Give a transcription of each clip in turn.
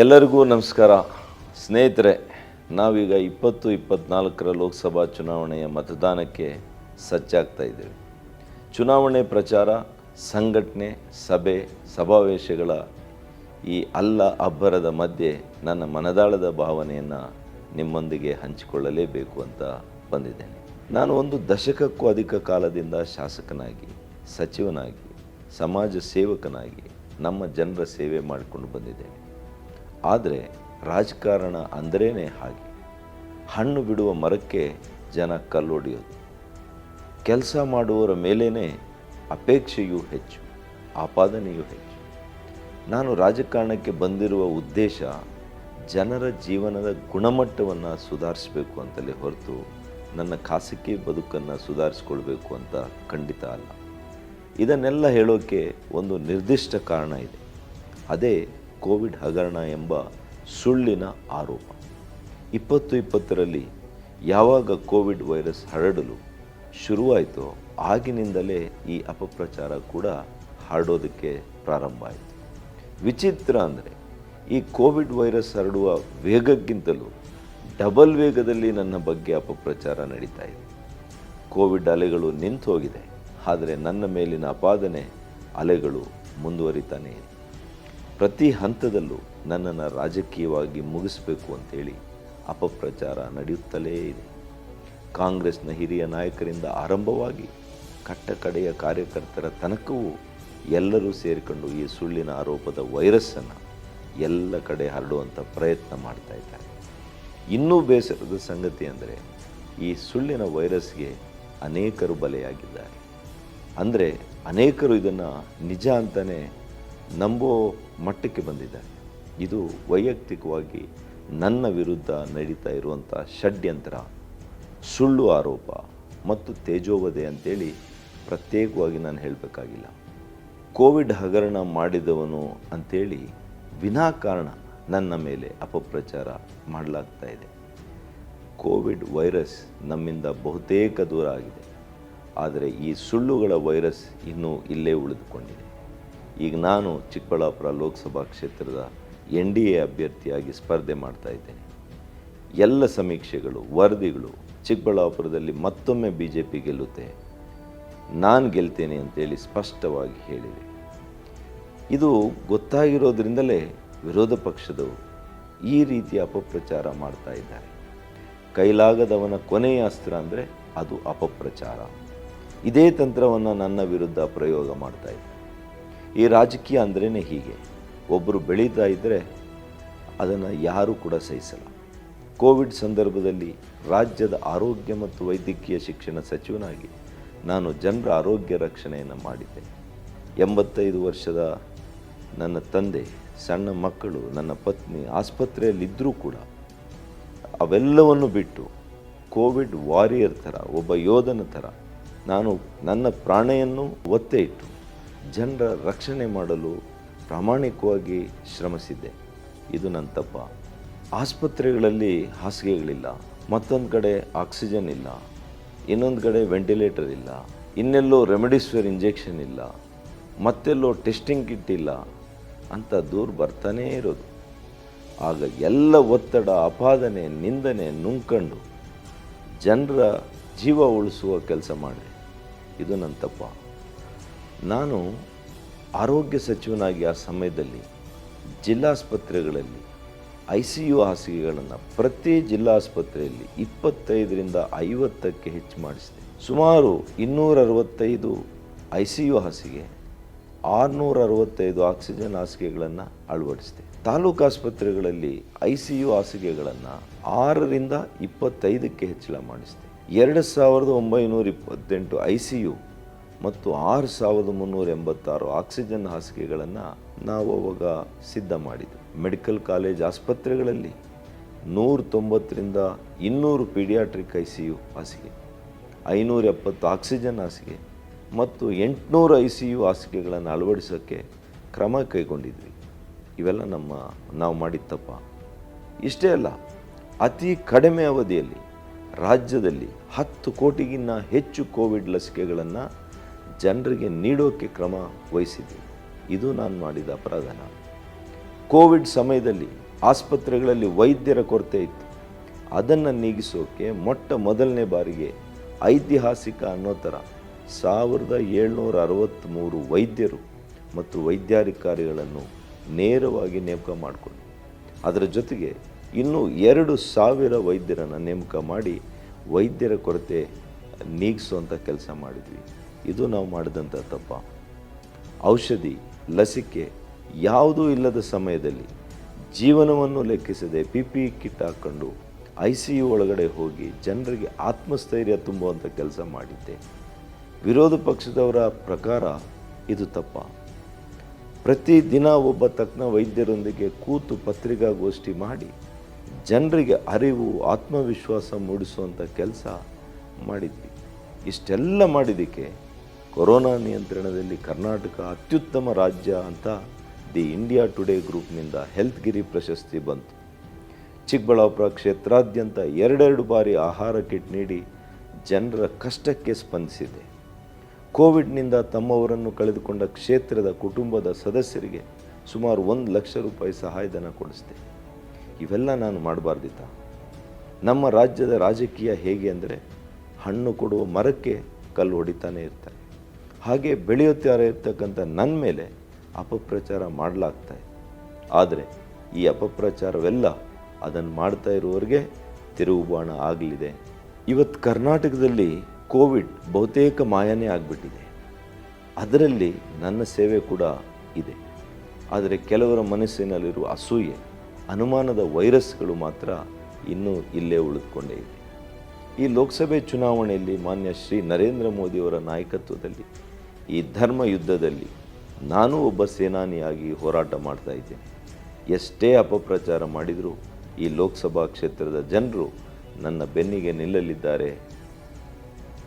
ಎಲ್ಲರಿಗೂ ನಮಸ್ಕಾರ. ಸ್ನೇಹಿತರೆ, ನಾವೀಗ ಇಪ್ಪತ್ತು ಇಪ್ಪತ್ನಾಲ್ಕರ ಲೋಕಸಭಾ ಚುನಾವಣೆಯ ಮತದಾನಕ್ಕೆ ಸಜ್ಜಾಗ್ತಾ ಇದ್ದೇವೆ. ಚುನಾವಣೆ ಪ್ರಚಾರ, ಸಂಘಟನೆ, ಸಭೆ, ಸಮಾವೇಶಗಳ ಈ ಅಲ್ಲ ಅಬ್ಬರದ ಮಧ್ಯೆ ನನ್ನ ಮನದಾಳದ ಭಾವನೆಯನ್ನು ನಿಮ್ಮೊಂದಿಗೆ ಹಂಚಿಕೊಳ್ಳಲೇಬೇಕು ಅಂತ ಬಂದಿದ್ದೇನೆ. ನಾನು ಒಂದು ದಶಕಕ್ಕೂ ಅಧಿಕ ಕಾಲದಿಂದ ಶಾಸಕನಾಗಿ, ಸಚಿವನಾಗಿ, ಸಮಾಜ ಸೇವಕನಾಗಿ ನಮ್ಮ ಜನರ ಸೇವೆ ಮಾಡಿಕೊಂಡು ಬಂದಿದ್ದೇನೆ. ಆದರೆ ರಾಜಕಾರಣ ಅಂದ್ರೇ ಹಾಗೆ. ಹಣ್ಣು ಬಿಡುವ ಮರಕ್ಕೆ ಜನ ಕಲ್ಲೊಡೆಯೋದು. ಕೆಲಸ ಮಾಡುವವರ ಮೇಲೇ ಅಪೇಕ್ಷೆಯೂ ಹೆಚ್ಚು, ಆಪಾದನೆಯೂ ಹೆಚ್ಚು. ನಾನು ರಾಜಕಾರಣಕ್ಕೆ ಬಂದಿರುವ ಉದ್ದೇಶ ಜನರ ಜೀವನದ ಗುಣಮಟ್ಟವನ್ನು ಸುಧಾರಿಸಬೇಕು ಅಂತಲೇ ಹೊರತು ನನ್ನ ಖಾಸಗಿ ಬದುಕನ್ನು ಸುಧಾರಿಸ್ಕೊಳ್ಬೇಕು ಅಂತ ಖಂಡಿತ ಅಲ್ಲ. ಇದನ್ನೆಲ್ಲ ಹೇಳೋಕ್ಕೆ ಒಂದು ನಿರ್ದಿಷ್ಟ ಕಾರಣ ಇದೆ. ಅದೇ ಕೋವಿಡ್ ಹಗರಣ ಎಂಬ ಸುಳ್ಳಿನ ಆರೋಪ. ಇಪ್ಪತ್ತು ಇಪ್ಪತ್ತರಲ್ಲಿ ಯಾವಾಗ ಕೋವಿಡ್ ವೈರಸ್ ಹರಡಲು ಶುರುವಾಯಿತೋ ಆಗಿನಿಂದಲೇ ಈ ಅಪಪ್ರಚಾರ ಕೂಡ ಹರಡೋದಕ್ಕೆ ಪ್ರಾರಂಭ ಆಯಿತು. ವಿಚಿತ್ರ ಅಂದರೆ ಈ ಕೋವಿಡ್ ವೈರಸ್ ಹರಡುವ ವೇಗಕ್ಕಿಂತಲೂ ಡಬಲ್ ವೇಗದಲ್ಲಿ ನನ್ನ ಬಗ್ಗೆ ಅಪಪ್ರಚಾರ ನಡೀತಾ ಇದೆ. ಕೋವಿಡ್ ಅಲೆಗಳು ನಿಂತು ಹೋಗಿದೆ ಆದರೆ ನನ್ನ ಮೇಲಿನ ಅಪಾದನೆ ಅಲೆಗಳು ಮುಂದುವರಿತಾನೇ ಇದೆ. ಪ್ರತಿ ಹಂತದಲ್ಲೂ ನನ್ನನ್ನು ರಾಜಕೀಯವಾಗಿ ಮುಗಿಸಬೇಕು ಅಂತೇಳಿ ಅಪಪ್ರಚಾರ ನಡೆಯುತ್ತಲೇ ಇದೆ. ಕಾಂಗ್ರೆಸ್ನ ಹಿರಿಯ ನಾಯಕರಿಂದ ಆರಂಭವಾಗಿ ಕಟ್ಟ ಕಡೆಯ ಕಾರ್ಯಕರ್ತರ ತನಕವೂ ಎಲ್ಲರೂ ಸೇರಿಕೊಂಡು ಈ ಸುಳ್ಳಿನ ಆರೋಪದ ವೈರಸ್ಸನ್ನು ಎಲ್ಲ ಕಡೆ ಹರಡುವಂಥ ಪ್ರಯತ್ನ ಮಾಡ್ತಾ ಇದ್ದಾರೆ. ಇನ್ನೂ ಬೇಸರದ ಸಂಗತಿ ಅಂದರೆ ಈ ಸುಳ್ಳಿನ ವೈರಸ್ಗೆ ಅನೇಕರು ಬಲೆಯಾಗಿದ್ದಾರೆ. ಅಂದರೆ ಅನೇಕರು ಇದನ್ನು ನಿಜ ಅಂತಲೇ ನಂಬೋ ಮಟ್ಟಕ್ಕೆ ಬಂದಿದ್ದಾರೆ ಇದು ವೈಯಕ್ತಿಕವಾಗಿ ನನ್ನ ವಿರುದ್ಧ ನಡೀತಾ ಇರುವಂಥ ಷಡ್ಯಂತ್ರ, ಸುಳ್ಳು ಆರೋಪ ಮತ್ತು ತೇಜೋವಧೆ ಅಂತೇಳಿ ಪ್ರತ್ಯೇಕವಾಗಿ ನಾನು ಹೇಳಬೇಕಾಗಿಲ್ಲ. ಕೋವಿಡ್ ಹಗರಣ ಮಾಡಿದವನು ಅಂಥೇಳಿ ವಿನಾಕಾರಣ ನನ್ನ ಮೇಲೆ ಅಪಪ್ರಚಾರ ಮಾಡಲಾಗ್ತಾ ಇದೆ. ಕೋವಿಡ್ ವೈರಸ್ ನಮ್ಮಿಂದ ಬಹುತೇಕ ದೂರ ಆಗಿದೆ. ಆದರೆ ಈ ಸುಳ್ಳುಗಳ ವೈರಸ್ ಇನ್ನೂ ಇಲ್ಲೇ ಉಳಿದುಕೊಂಡಿದೆ. ಈಗ ನಾನು ಚಿಕ್ಕಬಳ್ಳಾಪುರ ಲೋಕಸಭಾ ಕ್ಷೇತ್ರದ ಎನ್ ಡಿ ಎ ಅಭ್ಯರ್ಥಿಯಾಗಿ ಸ್ಪರ್ಧೆ ಮಾಡ್ತಾ ಇದ್ದೇನೆ. ಎಲ್ಲ ಸಮೀಕ್ಷೆಗಳು, ವರದಿಗಳು ಚಿಕ್ಕಬಳ್ಳಾಪುರದಲ್ಲಿ ಮತ್ತೊಮ್ಮೆ ಬಿ ಜೆ ಪಿ ಗೆಲ್ಲುತ್ತೆ. ನಾನು ಗೆಲ್ತೇನೆ ಅಂತೇಳಿ ಸ್ಪಷ್ಟವಾಗಿ ಹೇಳಿದೆ. ಇದು ಗೊತ್ತಾಗಿರೋದ್ರಿಂದಲೇ ವಿರೋಧ ಪಕ್ಷದವರು ಈ ರೀತಿ ಅಪಪ್ರಚಾರ ಮಾಡ್ತಾ ಇದ್ದಾರೆ. ಕೈಲಾಗದವನ ಕೊನೆಯ ಅಸ್ತ್ರ ಅಂದರೆ ಅದು ಅಪಪ್ರಚಾರ. ಇದೇ ತಂತ್ರವನ್ನು ನನ್ನ ವಿರುದ್ಧ ಪ್ರಯೋಗ ಮಾಡ್ತಾ ಇದ್ದಾರೆ. ಈ ರಾಜಕೀಯ ಅಂದ್ರೇ ಹೀಗೆ. ಒಬ್ಬರು ಬೆಳೀತಾ ಇದ್ದರೆ ಅದನ್ನು ಯಾರೂ ಕೂಡ ಸಹಿಸಲ್ಲ. ಕೋವಿಡ್ ಸಂದರ್ಭದಲ್ಲಿ ರಾಜ್ಯದ ಆರೋಗ್ಯ ಮತ್ತು ವೈದ್ಯಕೀಯ ಶಿಕ್ಷಣ ಸಚಿವನಾಗಿ ನಾನು ಜನರ ಆರೋಗ್ಯ ರಕ್ಷಣೆಯನ್ನು ಮಾಡಿದ್ದೆ. ಎಂಬತ್ತೈದು ವರ್ಷದ ನನ್ನ ತಂದೆ, ಸಣ್ಣ ಮಕ್ಕಳು, ನನ್ನ ಪತ್ನಿ ಆಸ್ಪತ್ರೆಯಲ್ಲಿದ್ದರೂ ಕೂಡ ಅವೆಲ್ಲವನ್ನು ಬಿಟ್ಟು ಕೋವಿಡ್ ವಾರಿಯರ್ ಥರ, ಒಬ್ಬ ಯೋಧನ ಥರ ನಾನು ನನ್ನ ಪ್ರಾಣೆಯನ್ನು ಒತ್ತೆ ಇಟ್ಟು ಜನರ ರಕ್ಷಣೆ ಮಾಡಲು ಪ್ರಾಮಾಣಿಕವಾಗಿ ಶ್ರಮಿಸಿದ್ದೆ. ಇದು ನನ್ನ ತಪ್ಪ. ಆಸ್ಪತ್ರೆಗಳಲ್ಲಿ ಹಾಸಿಗೆಗಳಿಲ್ಲ. ಮತ್ತೊಂದು ಕಡೆ ಆಕ್ಸಿಜನ್ ಇಲ್ಲ. ಇನ್ನೊಂದು ಕಡೆ ವೆಂಟಿಲೇಟರ್ ಇಲ್ಲ. ಇನ್ನೆಲ್ಲೋ ರೆಮಿಡಿಸ್ವೇರ್ ಇಂಜೆಕ್ಷನ್ ಇಲ್ಲ. ಮತ್ತೆಲ್ಲೋ ಟೆಸ್ಟಿಂಗ್ ಕಿಟ್ ಇಲ್ಲ. ಅಂತ ದೂರ ಬರ್ತಾನೇ ಇರೋದು. ಆಗ ಎಲ್ಲ ಒತ್ತಡ ಅಪಾದನೆ ನಿಂದನೆ ನುಂಗ್ಕೊಂಡು ಜನರ ಜೀವ ಉಳಿಸುವ ಕೆಲಸ ಮಾಡಿ ಇದು ನನ್ನ ತಪ್ಪ. ನಾನು ಆರೋಗ್ಯ ಸಚಿವನಾಗಿ ಆ ಸಮಯದಲ್ಲಿ ಜಿಲ್ಲಾಸ್ಪತ್ರೆಗಳಲ್ಲಿ ಐ ಸಿ ಯು ಹಾಸಿಗೆಗಳನ್ನು ಪ್ರತಿ ಜಿಲ್ಲಾಸ್ಪತ್ರೆಯಲ್ಲಿ ಇಪ್ಪತ್ತೈದರಿಂದ ಐವತ್ತಕ್ಕೆ ಹೆಚ್ಚು ಮಾಡಿಸಿದೆ. ಸುಮಾರು ಇನ್ನೂರ ಅರವತ್ತೈದು ಐ ಸಿ ಯು ಹಾಸಿಗೆ ಆರುನೂರ ಅರವತ್ತೈದು ಆಕ್ಸಿಜನ್ ಹಾಸಿಗೆಗಳನ್ನು ಅಳವಡಿಸಿದೆ. ತಾಲೂಕು ಆಸ್ಪತ್ರೆಗಳಲ್ಲಿ ಐ ಸಿ ಯು ಹಾಸಿಗೆಗಳನ್ನು ಆರರಿಂದ ಇಪ್ಪತ್ತೈದಕ್ಕೆ ಹೆಚ್ಚಳ ಮಾಡಿಸಿದೆ. ಎರಡು ಸಾವಿರದ ಒಂಬೈನೂರ ಇಪ್ಪತ್ತೆಂಟು ಐ ಸಿ ಯು ಮತ್ತು ಆರು ಸಾವಿರದ ಮುನ್ನೂರ ಎಂಬತ್ತಾರು ಆಕ್ಸಿಜನ್ ಹಾಸಿಗೆಗಳನ್ನು ನಾವು ಅವಾಗ ಸಿದ್ಧ ಮಾಡಿದ್ದು ಮೆಡಿಕಲ್ ಕಾಲೇಜ್ ಆಸ್ಪತ್ರೆಗಳಲ್ಲಿ ನೂರ ತೊಂಬತ್ತರಿಂದ ಇನ್ನೂರು ಪೀಡಿಯಾಟ್ರಿಕ್ ಐ ಸಿ ಯು ಹಾಸಿಗೆ, ಐನೂರ ಎಪ್ಪತ್ತು ಆಕ್ಸಿಜನ್ ಹಾಸಿಗೆ ಮತ್ತು ಎಂಟುನೂರು ಐ ಸಿ ಯು ಹಾಸಿಗೆಗಳನ್ನು ಅಳವಡಿಸೋಕ್ಕೆ ಕ್ರಮ ಕೈಗೊಂಡಿದ್ವಿ. ಇವೆಲ್ಲ ನಮ್ಮ ನಾವು ಮಾಡಿದ ತಪ್ಪ. ಇಷ್ಟೇ ಅಲ್ಲ, ಅತಿ ಕಡಿಮೆ ಅವಧಿಯಲ್ಲಿ ರಾಜ್ಯದಲ್ಲಿ ಹತ್ತು ಕೋಟಿಗಿನ್ನ ಹೆಚ್ಚು ಕೋವಿಡ್ ಲಸಿಕೆಗಳನ್ನು ಜನರಿಗೆ ನೀಡೋಕ್ಕೆ ಕ್ರಮ ವಹಿಸಿದ್ವಿ. ಇದು ನಾನು ಮಾಡಿದ ಅಪರಾಧನ. ಕೋವಿಡ್ ಸಮಯದಲ್ಲಿ ಆಸ್ಪತ್ರೆಗಳಲ್ಲಿ ವೈದ್ಯರ ಕೊರತೆ ಇತ್ತು. ಅದನ್ನು ನೀಗಿಸೋಕೆ ಮೊಟ್ಟ ಮೊದಲನೇ ಬಾರಿಗೆ ಐತಿಹಾಸಿಕ ಅನ್ನೋ ಥರ ಸಾವಿರದ ಏಳ್ನೂರ ಅರವತ್ತ್ಮೂರು ವೈದ್ಯರು ಮತ್ತು ವೈದ್ಯಾಧಿಕಾರಿಗಳನ್ನು ನೇರವಾಗಿ ನೇಮಕ ಮಾಡಿಕೊಂಡು ಅದರ ಜೊತೆಗೆ ಇನ್ನೂ ಎರಡು ಸಾವಿರ ವೈದ್ಯರನ್ನು ನೇಮಕ ಮಾಡಿ ವೈದ್ಯರ ಕೊರತೆ ನೀಗಿಸುವಂಥ ಕೆಲಸ ಮಾಡಿದ್ವಿ. ಇದು ನಾವು ಮಾಡಿದಂಥ ತಪ್ಪ. ಔಷಧಿ, ಲಸಿಕೆ ಯಾವುದೂ ಇಲ್ಲದ ಸಮಯದಲ್ಲಿ ಜೀವನವನ್ನು ಲೆಕ್ಕಿಸದೆ ಪಿ ಪಿ ಕಿಟ್ ಹಾಕ್ಕೊಂಡು ಐ ಸಿ ಯು ಒಳಗಡೆ ಹೋಗಿ ಜನರಿಗೆ ಆತ್ಮಸ್ಥೈರ್ಯ ತುಂಬುವಂಥ ಕೆಲಸ ಮಾಡಿದ್ದೆ. ವಿರೋಧ ಪಕ್ಷದವರ ಪ್ರಕಾರ ಇದು ತಪ್ಪ. ಪ್ರತಿದಿನ ಒಬ್ಬ ತಜ್ಞ ವೈದ್ಯರೊಂದಿಗೆ ಕೂತು ಪತ್ರಿಕಾಗೋಷ್ಠಿ ಮಾಡಿ ಜನರಿಗೆ ಅರಿವು, ಆತ್ಮವಿಶ್ವಾಸ ಮೂಡಿಸುವಂಥ ಕೆಲಸ ಮಾಡಿದ್ವಿ. ಇಷ್ಟೆಲ್ಲ ಮಾಡಿದ್ದಕ್ಕೆ ಕೊರೋನಾ ನಿಯಂತ್ರಣದಲ್ಲಿ ಕರ್ನಾಟಕ ಅತ್ಯುತ್ತಮ ರಾಜ್ಯ ಅಂತ ದಿ ಇಂಡಿಯಾ ಟುಡೇ ಗ್ರೂಪ್ನಿಂದ ಹೆಲ್ತ್ ಗಿರಿ ಪ್ರಶಸ್ತಿ ಬಂತು. ಚಿಕ್ಕಬಳ್ಳಾಪುರ ಕ್ಷೇತ್ರಾದ್ಯಂತ ಎರಡೆರಡು ಬಾರಿ ಆಹಾರ ಕಿಟ್ ನೀಡಿ ಜನರ ಕಷ್ಟಕ್ಕೆ ಸ್ಪಂದಿಸಿದೆ. ಕೋವಿಡ್ನಿಂದ ತಮ್ಮವರನ್ನು ಕಳೆದುಕೊಂಡ ಕ್ಷೇತ್ರದ ಕುಟುಂಬದ ಸದಸ್ಯರಿಗೆ ಸುಮಾರು ಒಂದು ಲಕ್ಷ ರೂಪಾಯಿ ಸಹಾಯಧನ ಕೊಡಿಸಿದೆ. ಇವೆಲ್ಲ ನಾನು ಮಾಡಬಾರ್ದಿತ್ತ? ನಮ್ಮ ರಾಜ್ಯದ ರಾಜಕೀಯ ಹೇಗೆ ಅಂದರೆ ಹಣ್ಣು ಕೊಡುವ ಮರಕ್ಕೆ ಕಲ್ಲು ಹೊಡಿತಾನೆ ಇರ್ತಾರೆ. ಹಾಗೆ ಬೆಳೆಯುತ್ತಾರೆ ಇರ್ತಕ್ಕಂಥ ನನ್ನ ಮೇಲೆ ಅಪಪ್ರಚಾರ ಮಾಡಲಾಗ್ತಾ ಇದೆ. ಆದರೆ ಈ ಅಪಪ್ರಚಾರವೆಲ್ಲ ಅದನ್ನು ಮಾಡ್ತಾ ಇರುವವರಿಗೆ ತಿರುಗುಬಾಣ ಆಗಲಿದೆ. ಇವತ್ತು ಕರ್ನಾಟಕದಲ್ಲಿ ಕೋವಿಡ್ ಬಹುತೇಕ ಮಾಯನೇ ಆಗಿಬಿಟ್ಟಿದೆ. ಅದರಲ್ಲಿ ನನ್ನ ಸೇವೆ ಕೂಡ ಇದೆ. ಆದರೆ ಕೆಲವರ ಮನಸ್ಸಿನಲ್ಲಿರುವ ಅಸೂಯೆ, ಅನುಮಾನದ ವೈರಸ್ಗಳು ಮಾತ್ರ ಇನ್ನೂ ಇಲ್ಲೇ ಉಳಿದುಕೊಂಡೇ ಇದೆ. ಈ ಲೋಕಸಭೆ ಚುನಾವಣೆಯಲ್ಲಿ ಮಾನ್ಯ ಶ್ರೀ ನರೇಂದ್ರ ಮೋದಿಯವರ ನಾಯಕತ್ವದಲ್ಲಿ ಈ ಧರ್ಮ ಯುದ್ಧದಲ್ಲಿ ನಾನು ಒಬ್ಬ ಸೇನಾನಿಯಾಗಿ ಹೋರಾಟ ಮಾಡ್ತಾ ಇದ್ದೇನೆ. ಎಷ್ಟೇ ಅಪಪ್ರಚಾರ ಮಾಡಿದರೂ ಈ ಲೋಕಸಭಾ ಕ್ಷೇತ್ರದ ಜನರು ನನ್ನ ಬೆನ್ನಿಗೆ ನಿಲ್ಲಲಿದ್ದಾರೆ.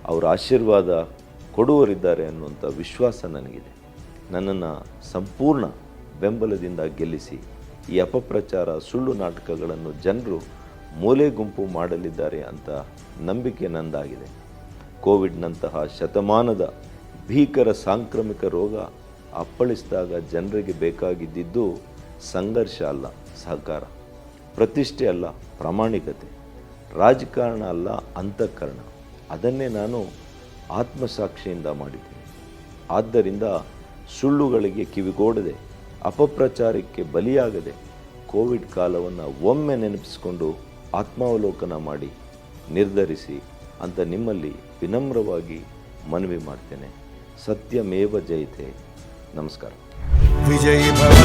ಅವರ ಆಶೀರ್ವಾದ ಕೊಡುವರಿದ್ದಾರೆ ಅನ್ನುವಂಥ ವಿಶ್ವಾಸ ನನಗಿದೆ. ನನ್ನನ್ನು ಸಂಪೂರ್ಣ ಬೆಂಬಲದಿಂದ ಗೆಲ್ಲಿಸಿ ಈ ಅಪಪ್ರಚಾರ ಸುಳ್ಳು ನಾಟಕಗಳನ್ನು ಜನರು ಮೂಲೆ ಗುಂಪು ಮಾಡಲಿದ್ದಾರೆ ಅಂತ ನಂಬಿಕೆ ನಂದಾಗಿದೆ. ಕೋವಿಡ್ನಂತಹ ಶತಮಾನದ ಭೀಕರ ಸಾಂಕ್ರಾಮಿಕ ರೋಗ ಅಪ್ಪಳಿಸಿದಾಗ ಜನರಿಗೆ ಬೇಕಾಗಿದ್ದಿದ್ದು ಸಂಘರ್ಷ ಅಲ್ಲ, ಸಹಕಾರ. ಪ್ರತಿಷ್ಠೆ ಅಲ್ಲ, ಪ್ರಾಮಾಣಿಕತೆ. ರಾಜಕಾರಣ ಅಲ್ಲ, ಅಂತಃಕರಣ. ಅದನ್ನೇ ನಾನು ಆತ್ಮಸಾಕ್ಷಿಯಿಂದ ಮಾಡಿದ್ದೇನೆ. ಆದ್ದರಿಂದ ಸುಳ್ಳುಗಳಿಗೆ ಕಿವಿಗೋಡದೆ, ಅಪಪ್ರಚಾರಕ್ಕೆ ಬಲಿಯಾಗದೆ, ಕೋವಿಡ್ ಕಾಲವನ್ನು ಒಮ್ಮೆ ನೆನಪಿಸಿಕೊಂಡು ಆತ್ಮಾವಲೋಕನ ಮಾಡಿ ನಿರ್ಧರಿಸಿ ಅಂತ ನಿಮ್ಮಲ್ಲಿ ವಿನಮ್ರವಾಗಿ ಮನವಿ ಮಾಡ್ತೇನೆ. सत्यमेव जयते। नमस्कार। विजय भव।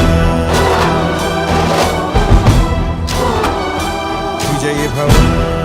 विजय